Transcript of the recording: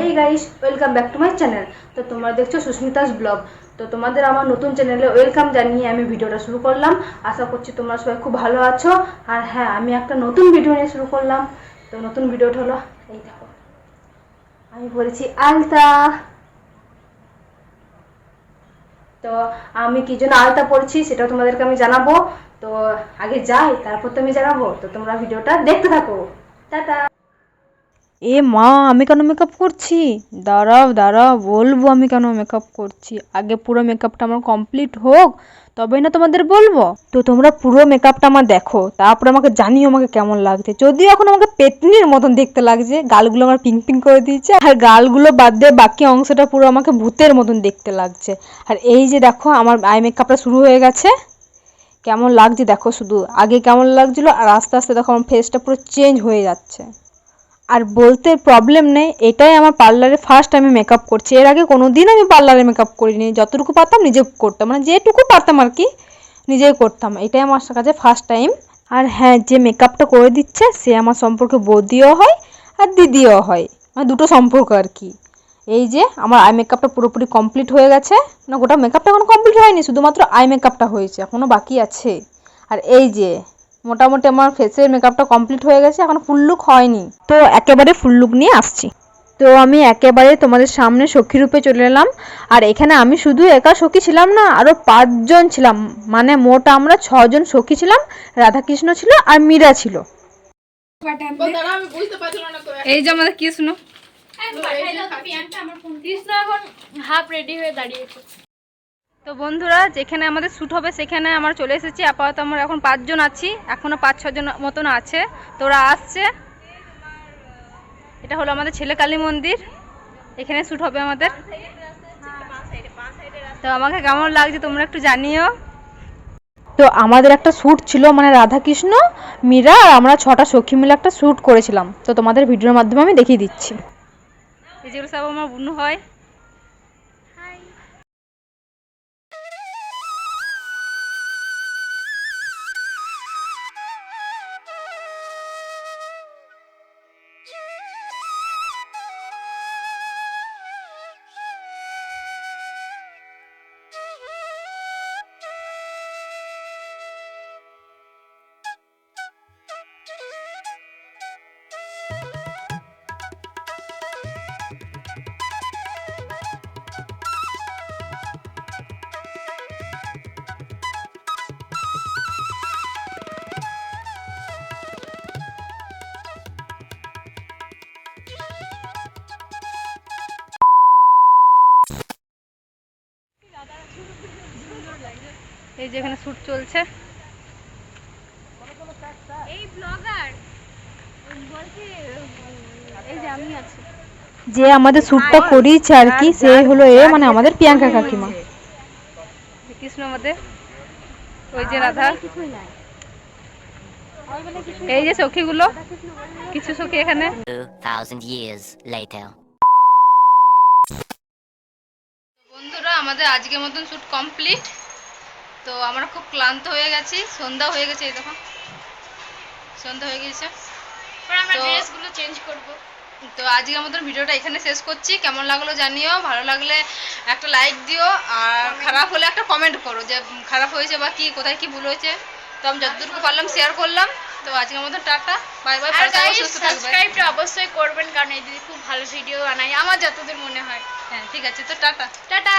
Hey guys welcome back to my channel তো তোমরা দেখছ সুস্মিতাস ব্লগ। তো তোমাদের আমার নতুন চ্যানেলে ওয়েলকাম জানিয়ে আমি ভিডিওটা শুরু করলাম। আশা করছি তোমরা সবাই খুব ভালো আছো। আর হ্যাঁ আমি একটা নতুন ভিডিও নিয়ে শুরু করলাম। তো নতুন ভিডিওটা হলো, এই দেখো। আমি বলেছি আলতা। তো আমি কি জন্য আলতা পড়ছি সেটা তোমাদেরকে আমি জানাব। তো আগে যাই, তারপর তো আমি জানাব। তো তোমরা ভিডিওটা দেখতে থাকো। টাটা। এ মা, আমি কেন মেকআপ করছি? দাঁড়াও দাঁড়াও, বলব আমি কেন মেকআপ করছি? আগে পুরো মেকআপটা আমার কমপ্লিট হোক, তবেই না তোমাদের বলব। তো তোমরা পুরো মেকআপটা আমার দেখো, তারপরে আমাকে জানিও আমাকে কেমন লাগছে। যদিও এখন আমাকে পেতনির মতন দেখতে লাগছে, গালগুলো আমার পিঙ্ক পিঙ্ক করে দিয়েছে, আর গালগুলো বাদ দিয়ে বাকি অংশটা পুরো আমাকে ভূতের মতন দেখতে লাগছে। আর এই যে দেখো, আমার আই মেকআপটা শুরু হয়ে গেছে। কেমন লাগছে দেখো শুধু, আগে কেমন লাগছিল, আর আস্তে আস্তে দেখো আমার ফেসটা পুরো চেঞ্জ হয়ে যাচ্ছে। আর বলতে প্রবলেম নেই, এটাই আমার পার্লারে ফার্স্ট আমি মেকআপ করছি। এর আগে কোনো দিন আমি পার্লারে মেকআপ করিনি। যতটুকু পারতাম নিজে করতাম মানে যেটুকু পারতাম আর কি, নিজেই করতাম। এটাই আমার কাছে ফার্স্ট টাইম আর হ্যাঁ যে মেকআপটা করে দিচ্ছে, সে আমার সম্পর্কে বৌদিও হয় আর দিদিও হয়। মানে দুটো সম্পর্ক আর কি। এই যে আমার আই মেকআপটা পুরোপুরি কমপ্লিট হয়ে গেছে। না, গোটা মেকআপটা এখন কমপ্লিট হয়নি, শুধুমাত্র আই মেকআপটা হয়েছে এখনও বাকি আছে। আর এই যে মোটামুটি আমার ফেসের মেকআপটা কমপ্লিট হয়ে গেছে এখন ফুল লুক হয়নি। তো একেবারে ফুল লুক নিয়ে আসছি। তো আমি একেবারে তোমাদের সামনে সখী রূপে চলে এলাম। আর এখানে আমি শুধু একা সখী ছিলাম না আরও পাঁচজন ছিলাম। মানে মোট আমরা ছজন সখী ছিলাম রাধাকৃষ্ণ ছিল আর মীরা ছিল। এই যে আমাদের কৃষ্ণ কৃষ্ণ এখন হাফ রেডি হয়ে দাঁড়িয়েছে। তো বন্ধুরা, যেখানে আমাদের শ্যুট হবে, সেখানে আমরা চলে এসেছি। আপাতত আমরা এখন পাঁচজন আছি, এখনও পাঁচ ছজন মতন আছে। তো ওরা আসছে। এটা হলো আমাদের ছেলে কালী মন্দির। এখানে শ্যুট হবে আমাদের। তো আমাকে কেমন লাগছে তোমরা একটু জানিও। তো আমাদের একটা শ্যুট ছিল মানে রাধাকৃষ্ণ, মীরা আর আমরা ছটা সখী মিলে একটা শ্যুট করেছিলাম। তো তোমাদের ভিডিওর মাধ্যমে আমি দেখিয়ে দিচ্ছি। যেগুলো সব আমার বুনু হয়। এই যে এখানে শ্যুট চলছে। এই ব্লগার বলছে এই যে আমি আছি। যে আমাদের শ্যুটটা করিয়েছে আর কি সে হলো এ মানে আমাদের প্রিয়াঙ্কা কাকিমা। কৃষ্ণ আমাদের ওই যে রাধা। এই যে সখীগুলো কিছু সখী এখানে। 2,000 years later. বন্ধুরা আমাদের আজকের মতন শ্যুট কমপ্লিট। তো আমরা খুব ক্লান্ত হয়ে গেছি সন্ধ্যা হয়ে গেছে এই দেখো। সন্ধ্যা হয়ে গেছে। আমরা ড্রেসগুলো চেঞ্জ করব। তো আজকের মতন ভিডিওটা এখানে শেষ করছি। কেমন লাগল জানিও ভালো লাগলে একটা লাইক দিও আর খারাপ হলে একটা কমেন্ট করো যে খারাপ হয়েছে বা কি কোথায় কি ভুল হয়েছে। তো আমি যতটুকু পারলাম শেয়ার করলাম। তো আজকের মতন টাটা বাই বাই আর গাইস সাবস্ক্রাইবটা অবশ্যই করবেন কারণ এই দিদি খুব ভালো ভিডিও বানায় আমার যতদূর মনে হয়। হ্যাঁ ঠিক আছে তো টাটা। টাটা।